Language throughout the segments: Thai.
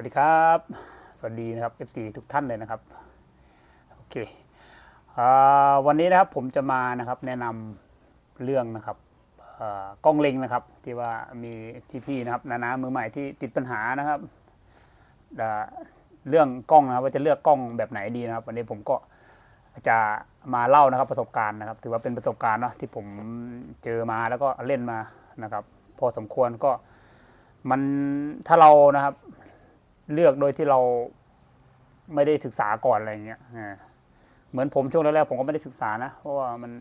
วัสดีครับ สวัสดีนะครับ FC ทุกท่านเลยนะครับ โอเควันนี้นะครับผมจะมานะครับแนะนำเรื่องนะครับกล้องเล็งนะครับ ที่ว่ามีพี่ๆนะครับนานามือใหม่ที่ติดปัญหานะครับเรื่องกล้องนะครับว่าจะเลือกกล้องแบบไหนดีนะครับ วันนี้ผมก็จะมาเล่านะครับประสบการณ์นะครับ ถือว่าเป็นประสบการณ์เนาะที่ผมเจอมาแล้วก็เล่นมานะครับ พอสมควรก็มันถ้าเรานะครับ เลือกโดยที่เราไม่ได้ศึกษาก่อนอะไรเงี้ยเหมือนผมช่วงแรกๆผมก็ไม่ได้ศึกษานะ เพราะว่ามัน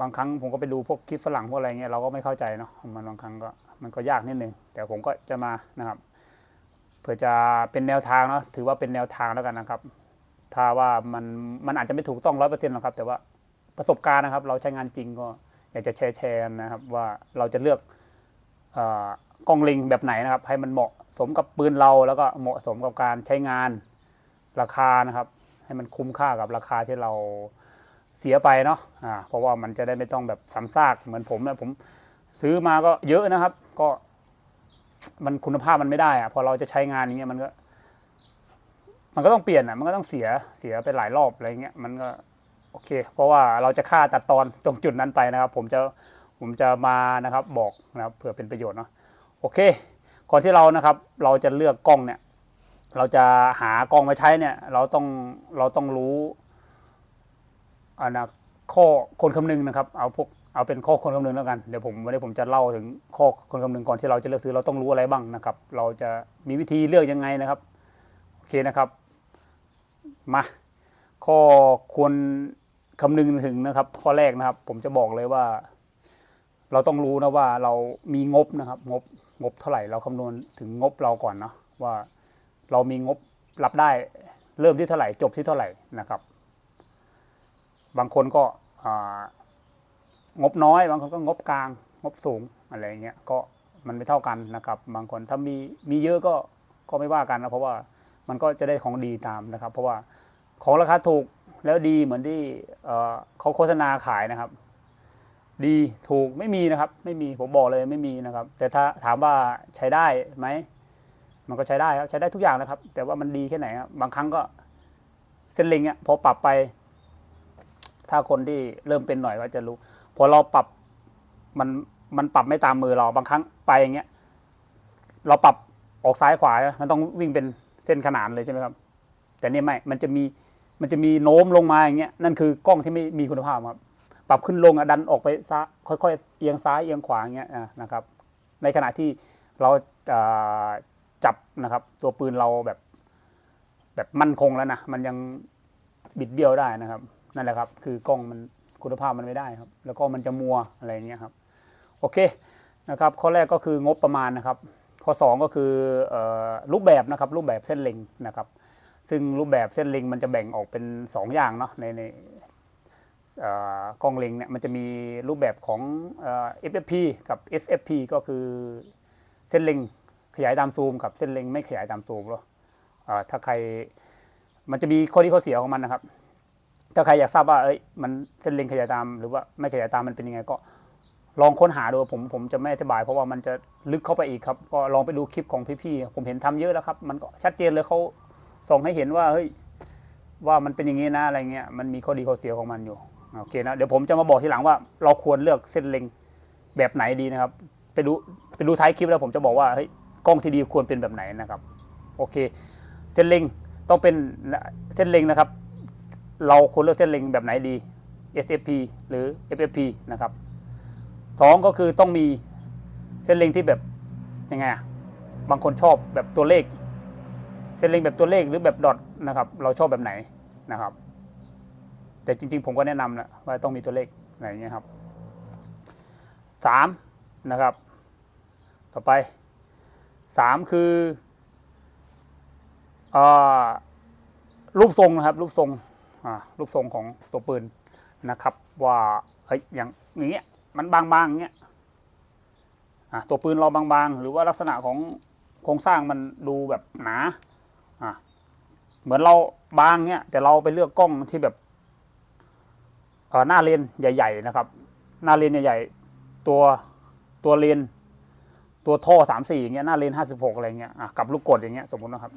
บางครั้งผมก็ไปดูพวกคลิปฝรั่งพวกอะไรเงี้ยเราก็ไม่เข้าใจเนาะมันบางครั้งก็มันก็ยากนิดนึงแต่ผมก็จะมานะครับ เพื่อจะเป็นแนวทางเนาะถือว่าเป็นแนวทางแล้วกันนะครับ ถ้าว่ามันมันอาจจะไม่ถูกต้องร้อยเปอร์เซ็นต์หรอกครับ แต่ว่าประสบการณ์นะครับ เราใช้งานจริงก็อยากจะแชร์แชร์นะครับ ว่าเราจะเลือกอกล้องเล็งแบบไหนนะครับ ให้มันเหมาะ สมกับปืนเราแล้วก็เหมาะสมกับการใช้งานราคานะครับ ให้มันคุ้มค่ากับราคาที่เราเสียไปเนาะอ่าเพราะว่ามันจะได้ไม่ต้องแบบซ้ำซากเหมือนผมนะผมซื้อมาก็เยอะนะครับ ก็ มันคุณภาพมันไม่ได้อะพอเราจะใช้งานอย่างเงี้ยมันก็ มันก็ต้องเปลี่ยนอะ มันก็ต้องเสียเสียไปหลายรอบอะไรเงี้ยมันก็โอเค เพราะว่าเราจะฆ่าตัดตอนตรงจุดนั้นไปนะครับ ผมจะผมจะมานะครับ บอกนะครับเผื่อเป็นประโยชน์เนาะโอเค ก่อนที่เรานะครับ เราจะเลือกกล้องเนี่ย เราจะหากล้องมาใช้เนี่ย เราต้องเราต้องรู้อันนะข้อคนคำนึงนะครับ เอาพวกเอาเป็นข้อคนคำนึงแล้วกันเดี๋ยวผมวันนี้ผมจะเล่าถึงข้อคนคำนึงก่อนที่เราจะเลือกซื้อเราต้องรู้อะไรบ้างนะครับ เราจะมีวิธีเลือกยังไงนะครับโอเคนะครับมาข้อควรคำนึงถึงนะครับ ข้อแรกนะครับ ผมจะบอกเลยว่า เราต้องรู้นะว่าเรามีงบนะครับ งบ งบเท่าไหร่เราคำนวณถึงงบเราก่อนเนาะว่าเรามีงบรับได้เริ่มที่เท่าไหร่จบที่เท่าไหร่นะครับ บางคนก็งบน้อย บางคนก็งบกลาง งบสูงอะไรเงี้ยก็มันไม่เท่ากันนะครับ บางคนถ้ามีมีเยอะก็ก็ไม่ว่ากันนะเพราะว่ามันก็จะได้ของดีตามนะครับ เพราะว่าของราคาถูกแล้วดีเหมือนที่เขาโฆษณาขายนะครับ ดีถูกไม่มีนะครับ ไม่มีผมบอกเลยไม่มีนะครับ แต่ถ้าถามว่าใช้ได้ไหมมันก็ใช้ได้ครับใช้ได้ทุกอย่างนะครับ แต่ว่ามันดีแค่ไหนครับบางครั้งก็เส้นล็งเนี่ยพอปรับไป ถ้าคนที่เริ่มเป็นหน่อยก็จะรู้ พอเราปรับมันมันปรับไม่ตามมือเราบางครั้งไปอย่างเงี้ยเราปรับออกซ้ายขวา มันต้องวิ่งเป็นเส้นขนานเลยใช่ไหมครับ แต่นี่ไม่มันจะมีมันจะมีโน้มลงมาอย่างเงี้ยนั่นคือกล้องที่ไม่มีคุณภาพครับ ปรับขึ้นลงดันออกไปซ้ายค่อยๆเอียงซ้ายเอียงขวาอย่างเงี้ยนะครับ ในขณะที่เราจับนะครับ ตัวปืนเราแบบ แบบมั่นคงแล้วนะมันยังบิดเบี้ยวได้นะครับ นั่นแหละครับ คือกล้องมันคุณภาพมันไม่ได้ครับ แล้วก็มันจะมัวอะไรอย่างเงี้ยครับ โอเคนะครับ ข้อแรกก็คืองบประมาณนะครับ ข้อสองก็คืออรูปแบบนะครับ รูปแบบเส้นเล็งนะครับ ซึ่งรูปแบบเส้นเล็งมันจะแบ่งออกเป็นสองอย่างเนาะในใน กล้องเล็งเนี่ยมันจะมีรูปแบบของเอ่อ FFP กับ SFP ก็คือเส้นเล็งขยายตามซูมกับเส้นเล็งไม่ขยายตามซูมหรอถ้าใครมันจะมีข้อดีข้อเสียของมันนะครับ ถ้าใครอยากทราบว่าเอ้ยมันเส้นเล็งขยายตามหรือว่าไม่ขยายตามมันเป็นยังไงก็ลองค้นหาดูผมผมจะไม่อธิบาย เพราะว่ามันจะลึกเข้าไปอีกครับ ก็ลองไปดูคลิปของพี่ๆผมเห็นทำเยอะแล้วครับ มันก็ชัดเจนเลยเขาส่งให้เห็นว่าเฮ้ยว่ามันเป็นอย่างนี้นะอะไรเงี้ยมันมีข้อดีข้อเสียของมันอยู่ โอเคนะเดี๋ยวผมจะมาบอกทีหลังว่าเราควรเลือกเส้นเล็งแบบไหนดีนะครับ ไปดูไปดูท้ายคลิปแล้วผมจะบอกว่าเฮ้ยกล้องที่ดีควรเป็นแบบไหนนะครับ โอเค เส้นเล็งต้องเป็นเส้นเล็งนะครับ เราควรเลือกเส้นเล็งแบบไหนดี SFP หรือ FFP นะครับสองก็คือต้องมีเส้นเล็งที่แบบยังไงอะบางคนชอบแบบตัวเลข เส้นเล็งแบบตัวเลขหรือแบบดอทนะครับ เราชอบแบบไหนนะครับ แต่จริง ๆ ผมก็แนะนำนะว่าต้องมีตัวเลขอะไรอย่างเงี้ยครับสามนะครับ ต่อไปสามคืออรูปทรงนะครับ รูปทรงรูปทรงของตัวปืนนะครับ ว่าเฮ้ยอย่างอย่างเงี้ยมันบางๆอย่างเงี้ยตัวปืนเราบางๆ หรือว่าลักษณะของโครงสร้างมันดูแบบหนาอ่าเหมือนเราบางเงี้ยแต่เราไปเลือกกล้องที่แบบ หน้าเลนใหญ่ ๆ นะครับ หน้าเลนใหญ่ๆตัวตัวเลนตัวตัวท่อสามสี่อย่างเงี้ยหน้าเลนห้าสิบหกอะไรเงี้ยอะกับลูกกดอย่างเงี้ยสมมตินะครับ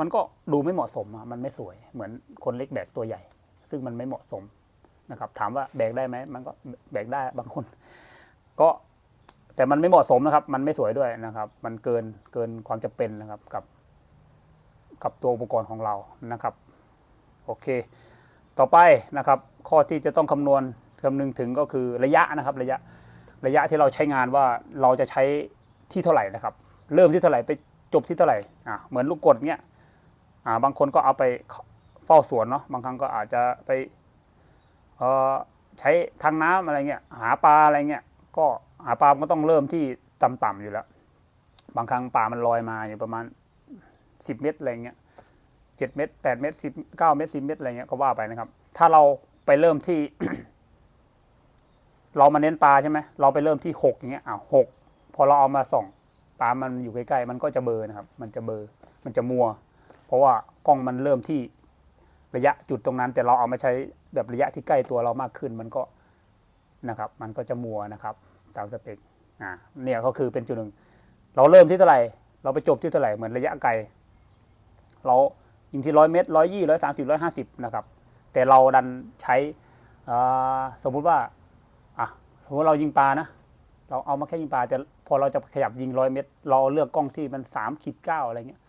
มันก็ดูไม่เหมาะสมอะมันไม่สวยเหมือนคนเล็กแบกตัวใหญ่ ซึ่งมันไม่เหมาะสมนะครับ ถามว่าแบกได้ไหมมันก็แบกได้บางคน ก็แต่มันไม่เหมาะสมนะครับ มันไม่สวยด้วยนะครับ มันเกินเกินความจำเป็นนะครับกับ กับตัวอุปกรณ์ของเรานะครับ โอเค ต่อไปนะครับ ข้อที่จะต้องคำนวณคำนึงถึงก็คือระยะนะครับระยะระยะที่เราใช้งานว่าเราจะใช้ที่เท่าไหร่นะครับ เริ่มที่เท่าไหร่ไปจบที่เท่าไหร่อะเหมือนลูกกดเนี้ยอ่าบางคนก็เอาไปเฝ้าสวนเนาะบางครั้งก็อาจจะไปเอ่อใช้ทางน้ำอะไรเงี้ยหาปลาอะไรเงี้ยก็หาปลามันก็ต้องเริ่มที่ต่ำๆอยู่แล้ว บางครั้งปลามันลอยมาอยู่ประมาณสิบเมตรอะไรเงี้ยเจ็ดเมตรแปดเมตรสิบเก้าเมตรสิบเมตรอะไรเงี้ยก็ว่าไปนะครับ ถ้าเรา ไปเริ่มที่ เรามาเน้นปลาใช่ไหมเราไปเริ่มที่หกอย่างเงี้ยอ่าหกพอเราเอามาส่องปลามันอยู่ใกล้ๆมันก็จะเบอร์นะครับ มันจะเบอร์มันจะมัว เพราะว่ากล้องมันเริ่มที่ระยะจุดตรงนั้น แต่เราเอามาใช้แบบระยะที่ใกล้ตัวเรามากขึ้นมันก็นะครับ มันก็จะมัวนะครับ ตามสเปคอ่าเนี่ยก็คือเป็นจุดหนึ่ง เราเริ่มที่เท่าไหร่ เราไปจบที่เท่าไหร่เหมือนระยะไกล เรายิงที่ร้อยเมตรร้อยยี่ร้อยสามสิบร้อยห้าสิบนะครับ แต่เราดันใช้สมมุติว่าอะสมมติเรายิงปลานะ เราเอามาแค่ยิงปลาแต่พอเราจะขยับยิงร้อยเมตร เราเลือกกล้องที่มันสามขีดเก้าอะไรเงี้ย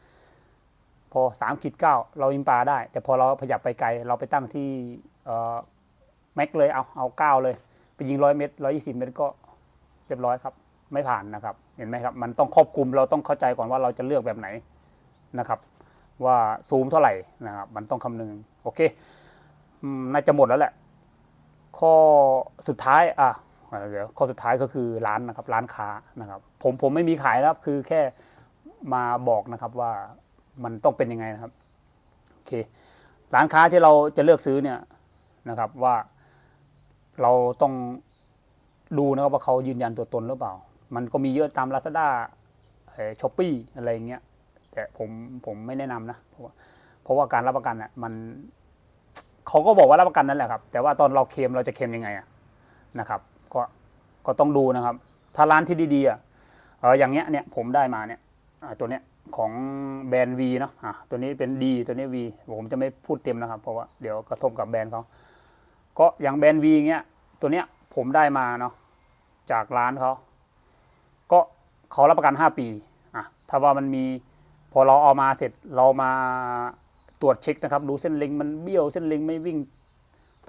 พอสามขีดเก้าเรายิงปลาได้ แต่พอเราขยับไปไกลเราไปตั้งที่แม็กเลยเอาเอาเก้าเลย ไปยิงร้อยเมตรร้อยี่สิบเมตรก็เรียบร้อยครับ ไม่ผ่านนะครับ เห็นไหมครับ มันต้องครอบคลุมเราต้องเข้าใจก่อนว่าเราจะเลือกแบบไหนนะครับ ว่าซูมเท่าไหร่นะครับ มันต้องคำนึงโอเค น่าจะหมดแล้วแหละ ข้อสุดท้าย อะเดี๋ยวข้อสุดท้ายก็คือร้านนะครับ ร้านค้านะครับ ผมผมไม่มีขายนะครับ คือแค่มาบอกนะครับว่ามันต้องเป็นยังไงนะครับโอเค ร้านค้าที่เราจะเลือกซื้อเนี่ยนะครับว่าเราต้องดูนะครับว่าเขายืนยันตัวตนหรือเปล่า มันก็มีเยอะตาม Lazada ช้อปปี้อะไรเงี้ยแต่ผมผมไม่แนะนำนะเพราะว่าเพราะว่าการรับประกันอะมัน เขาก็บอกว่ารับประกันนั่นแหละครับ แต่ว่าตอนเราเคลมเราจะเคลมยังไงอะนะครับ ก็ก็ต้องดูนะครับ ถ้าร้านที่ดีๆอะเอออย่างเงี้ยเนี่ยผมได้มาเนี่ยตัวเนี้ยของแบรนด์ V เนาะอะตัวนี้เป็น D ตัวนี้ V ผมจะไม่พูดเต็มนะครับ เพราะว่าเดี๋ยวกระทบกับแบรนด์เขาก็อย่างแบรนด์ V เงี้ยตัวเนี้ยผมได้มาเนาะจากร้านเขาก็เขารับประกัน 5 ปีอะถ้าว่ามันมีพอเราเอามาเสร็จเรามา ตรวจเช็คนะครับ ดูเส้นเล็งมันเบี้ยวเส้นเล็งไม่วิ่ง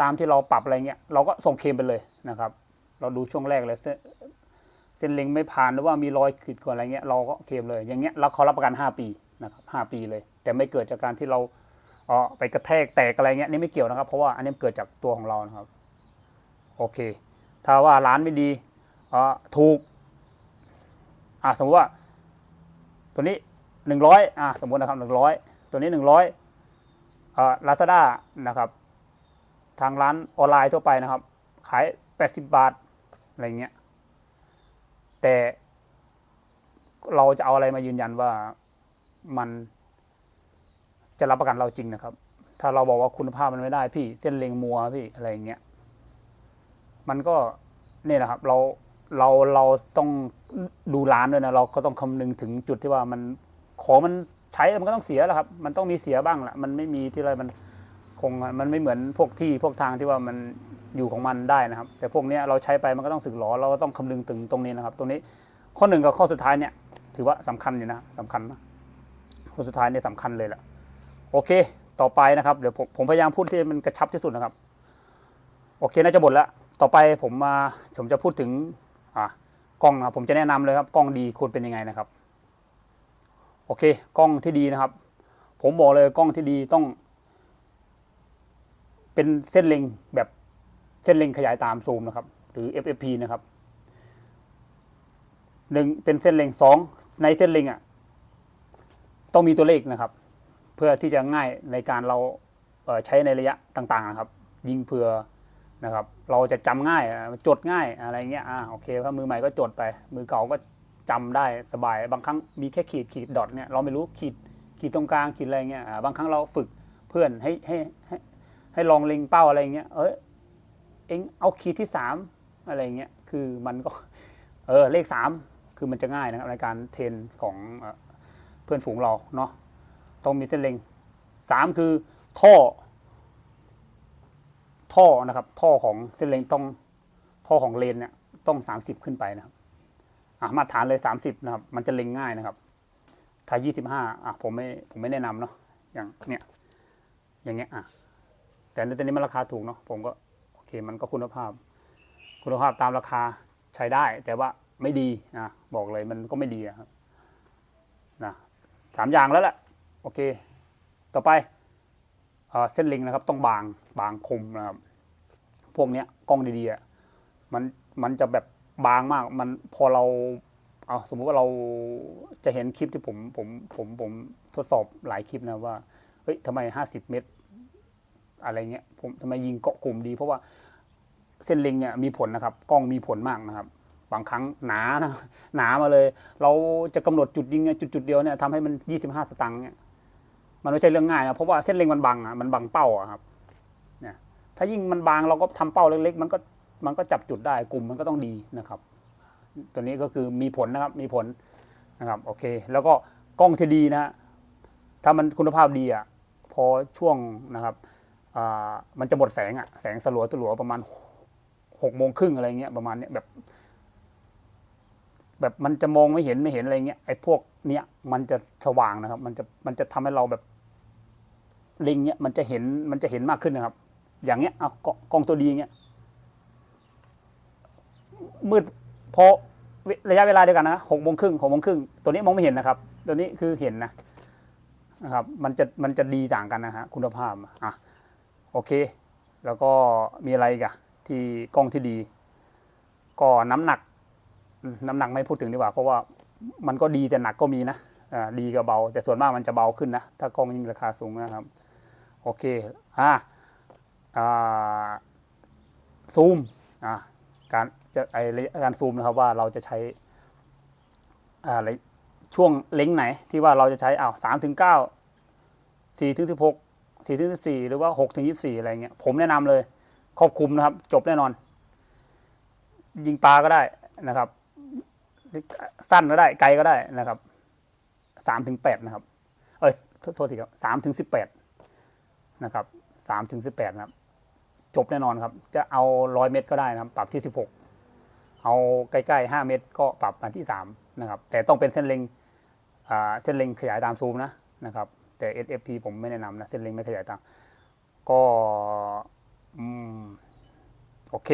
ตามที่เราปรับอะไรเงี้ยเราก็ส่งเคมไปเลยนะครับ เราดูช่วงแรกเลยเส้นเส้นล็งไม่ผ่านหรือว่ามีรอยขีดข่วนอะไรเงี้ยเราก็เคมเลย อย่างเงี้ยแล้วเขารับประกัน 5 ปีนะครับ5ปีเลย แต่ไม่เกิดจากการที่เราเออไปกระแทกแตกอะไรเงี้ยนี่ไม่เกี่ยวนะครับ เพราะว่าอันนี้เกิดจากตัวของเรานะครับ โอเค ถ้าว่าร้านไม่ดีเออถูกอะสมมติว่า ตัวนี้หนึ่งร้อยอะสมมตินะครับหนึ่งร้อยตัวนี้หนึ่งร้อย เอ่อลาซาด้านะครับ ทางร้านออนไลน์ทั่วไปนะครับ ขาย 80 บาท อะไรเงี้ย แต่เราจะเอาอะไรมายืนยันว่ามันจะรับประกันเราจริงนะครับ ถ้าเราบอกว่าคุณภาพมันไม่ได้พี่ เส้นเลงมัวพี่อะไรเงี้ย มันก็เนี่ยนะครับ เราเราเราต้องดูร้านด้วยนะ เราก็ต้องคำนึงถึงจุดที่ว่ามันของมัน ใช้มันก็ต้องเสียแหละครับ มันต้องมีเสียบ้างแหละมันไม่มีที่ไรมันคงมันไม่เหมือนพวกที่พวกทางที่ว่ามันอยู่ของมันได้นะครับ แต่พวกนี้เราใช้ไปมันก็ต้องสึกหรอเราก็ต้องคำนึงถึงตรงนี้นะครับ ตรงนี้ข้อหนึ่งกับข้อสุดท้ายเนี่ย ถือว่าสำคัญอยู่นะสำคัญนะข้อสุดท้ายเนี่ยสำคัญเลยแหละโอเค ต่อไปนะครับเดี๋ยวผมผมพยายามพูดที่มันกระชับที่สุดนะครับ โอเคน่าจะหมดแล้วต่อไปผมมาผมจะพูดถึงอ่ากล้องนะผมจะแนะนำเลยครับกล้องดีควรเป็นยังไงนะครับ โอเค กล้องที่ดีนะครับ ผมบอกเลยกล้องที่ดีต้อง เป็นเส้นเล็งแบบเส้นเล็งขยายตามซูมนะครับ หรือ FFP นะครับหนึ่งเป็นเส้นเล็งสองในเส้นเล็งอะ ต้องมีตัวเลขนะครับ เพื่อที่จะง่ายในการเราเใช้ในระยะต่าง ๆ ครับ ยิงเผื่อนะครับ เราจะจำง่ายจดง่ายอะไรเงี้ยอ่าโอเคถ้ามือใหม่ก็จดไป มือเก่าก็ จำได้สบาย บางครั้งมีแค่ขีดขีดดอทเนี่ยเราไม่รู้ขีดขีดตรงกลางขีดอะไรเงี้ยบางครั้งเราฝึกเพื่อนให้ให้ให้ให้ลองเล็งเป้าอะไรเงี้ยเอ้ยเอ็งเอาขีดที่สามอะไรเงี้ยคือมันก็เออเลขสามคือมันจะง่ายนะครับในการเทรนของเออเพื่อนฝูงเราเนาะต้องมีเส้นเล็งสามคือท่อ ท่อนะครับ ท่อของเส้นเล็งต้องท่อของเลนเนี่ยต้องสามสิบขึ้นไปนะครับ อะมาตรฐานเลยสามสิบนะครับ มันจะเล็งง่ายนะครับ ถ้ายี่สิบห้าอะผมไม่ผมไม่แนะนำเนาะอย่างเนี้ยอย่างเงี้ยอะแต่ในตอนนี้มันราคาถูกเนาะผมก็โอเคมันก็คุณภาพ คุณภาพตามราคาใช้ได้ แต่ว่าไม่ดีนะบอกเลยมันก็ไม่ดีอะครับนะสามอย่างแล้วแหละโอเค ต่อไปเส้นเล็งนะครับ ต้องบางบางคมนะครับ พวกเนี้ยกล้องดีๆมันมันจะแบบ บางมาก มันพอเราเอาสมมุติว่าเราจะเห็นคลิปที่ผมผมผมผมทดสอบหลายคลิปนะว่าเฮ้ยทำไมห้าสิบเมตร อะไรเงี้ยผมทำไมยิงเกาะกลุ่มดี เพราะว่าเส้นเล็งเนี่ยมีผลนะครับ กล้องมีผลมากนะครับบางครั้งหนานะหนามาเลย เราจะกำหนดจุดยิงเนี่ยจุดจุดเดียวเนี่ยทำให้มันยี่สิบห้าสตังค์เนี่ยมันไม่ใช่เรื่องง่ายนะเพราะว่าเส้นเล็งมันบังอะมันบังเป้าอะครับ เนี่ย ถ้ายิ่งมันบางเราก็ทำเป้าเล็กๆมันก็ มันก็จับจุดได้กลุ่มมันก็ต้องดีนะครับ ตัวนี้ก็คือมีผลนะครับมีผลนะครับโอเค แล้วก็กล้องที่ดีนะ ถ้ามันคุณภาพดีอะพอช่วงนะครับอ่ามันจะหมดแสงอะแสงสลัวสลัวประมาณหกโมงครึ่งอะไรเงี้ยประมาณเนี้ยแบบ แบบมันจะมองไม่เห็นไม่เห็นอะไรเงี้ยไอ้พวกเนี้ยมันจะสว่างนะครับ มันจะมันจะทำให้เราแบบเล็งเนี้ยมันจะเห็นมันจะเห็นมากขึ้นนะครับ อย่างเงี้ยเอากล้องตัวดีเงี้ย มืดพอระยะเวลาเดียวกันนะหกโมงครึ่งหกโมงครึ่งตัวนี้มองไม่เห็นนะครับ ตัวนี้คือเห็นนะนะครับ มันจะมันจะดีต่างกันนะฮะคุณภาพอะโอเค แล้วก็มีอะไรกอะที่กล้องที่ดี ก็น้ำหนัก น้ำหนักไม่พูดถึงดีกว่า เพราะว่ามันก็ดีแต่หนักก็มีนะอ่าดีกับเบา แต่ส่วนมากมันจะเบาขึ้นนะถ้ากล้องยิ่งราคาสูงนะครับ โอเคอ่าอ่าซูมอ่าการ จะไอระยการซูมนะครับว่าเราจะใช้อ่าระยะช่วงเล็งไหนที่ว่าเราจะใช้อ้าวสามถึงเก้าสี่ถึงสิบหกสี่ถึงสิบสี่หรือว่าหกถึงยี่สิบสี่อะไรเงี้ยผมแนะนำเลย ครอบคลุมนะครับ จบแน่นอน ยิงปลาก็ได้นะครับ สั้นก็ได้ ไกลก็ได้นะครับสามถึงแปดนะครับ เออโทษโทษทีครับสามถึงสิบแปดนะครับสามถึงสิบแปดนะครับ จบแน่นอนครับ จะเอาร้อยเมตรก็ได้นะครับ ปรับที่สิบหก เอาใกล้ๆห้าเมตรก็ปรับมาที่สามนะครับแต่ต้องเป็นเส้นเล็งเส้นเล็งขยายตามซูมนะนะครับแต่ SFP ผมไม่แนะนำนะเส้นเล็งไม่ขยายตามก็อืมโอเค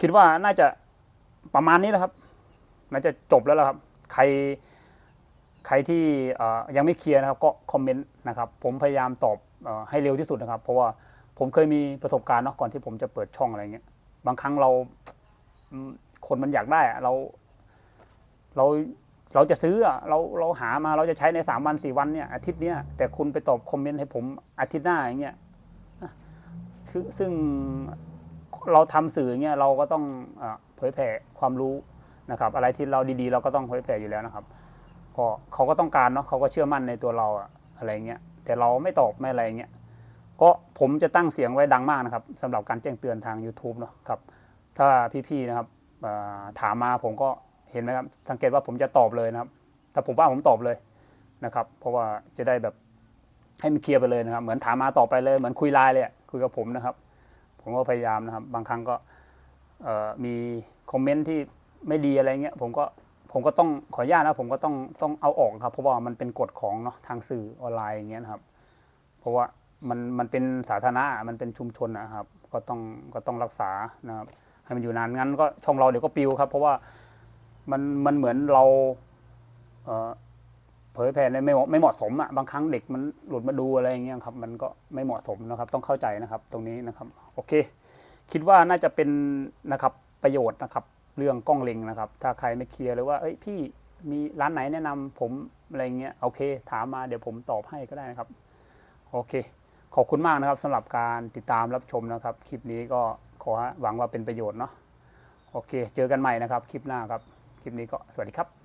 คิดว่าน่าจะประมาณนี้แหละครับ น่าจะจบแล้วละครับ ใครใครที่ยังไม่เคลียร์นะครับก็คอมเมนต์นะครับ ผมพยายามตอบอให้เร็วที่สุดนะครับ เพราะว่าผมเคยมีประสบการณ์เนาะก่อนที่ผมจะเปิดช่องอะไรเงี้ย บางครั้งเรา คนมันอยากได้อะเรา เราเราจะซื้ออะเราเราหามาเราจะใช้ในสามวันสี่วันเนี่ยอาทิตย์เนี้ยแต่คุณไปตอบคอมเมนต์ให้ผมอาทิตย์หน้าอย่างเงี้ยอะคือซึ่งเราทำสื่ออย่างเงี้ยเราก็ต้องเผยแผ่ความรู้นะครับ อะไรที่เราดีๆ เราก็ต้องเผยแผ่อยู่แล้วนะครับก็เขาก็ต้องการเนาะเขาก็เชื่อมั่นในตัวเราอะอะไรเงี้ยแต่เราไม่ตอบไม่อะไรเงี้ยก็ผมจะตั้งเสียงไว้ดังมากนะครับสำหรับการแจ้งเตือนทาง YouTube เนาะครับ ถ้าพี่ๆนะครับ ถามมาผมก็เห็นไหมครับ สังเกตว่าผมจะตอบเลยนะครับ ถ้าผมว่าผมตอบเลยนะครับ เพราะว่าจะได้แบบให้มันเคลียร์ไปเลยนะครับ เหมือนถามมาตอบไปเลย เหมือนคุยไลน์เลยคุยกับผมนะครับ ผมก็พยายามนะครับ บางครั้งก็มีคอมเมนต์ที่ไม่ดีอะไรเงี้ย ผมก็ผมก็ต้องขออนุญาตนะผมก็ต้องต้องเอาออกครับ เพราะว่ามันเป็นกฎของเนาะทางสื่อออนไลน์อย่างเงี้ยครับ เพราะว่ามันมันเป็นสาธารณะมันเป็นชุมชนนะครับ ก็ต้องก็ต้องรักษานะครับ ให้มันอยู่นานงั้นก็ช่องเราเดี๋ยวก็ปิวครับ เพราะว่ามันมันเหมือนเราเเผยแผ่ในไม่เหมาะไม่เหมาะสมอะบางครั้งเด็กมันหลุดมาดูอะไรอย่างเงี้ยครับ มันก็ไม่เหมาะสมนะครับ ต้องเข้าใจนะครับ ตรงนี้นะครับ โอเค คิดว่าน่าจะเป็นนะครับประโยชน์นะครับ เรื่องกล้องเล็งนะครับ ถ้าใครไม่เคลียร์หรือว่าเอ้ยพี่มีร้านไหนแนะนำผมอะไรเงี้ยโอเค ถามมาเดี๋ยวผมตอบให้ก็ได้นะครับ โอเค ขอบคุณมากนะครับสำหรับการติดตามรับชมนะครับ คลิปนี้ก็ ขอหวังว่าเป็นประโยชน์เนาะโอเค เจอกันใหม่นะครับ คลิปหน้าครับ คลิปนี้ก็สวัสดีครับ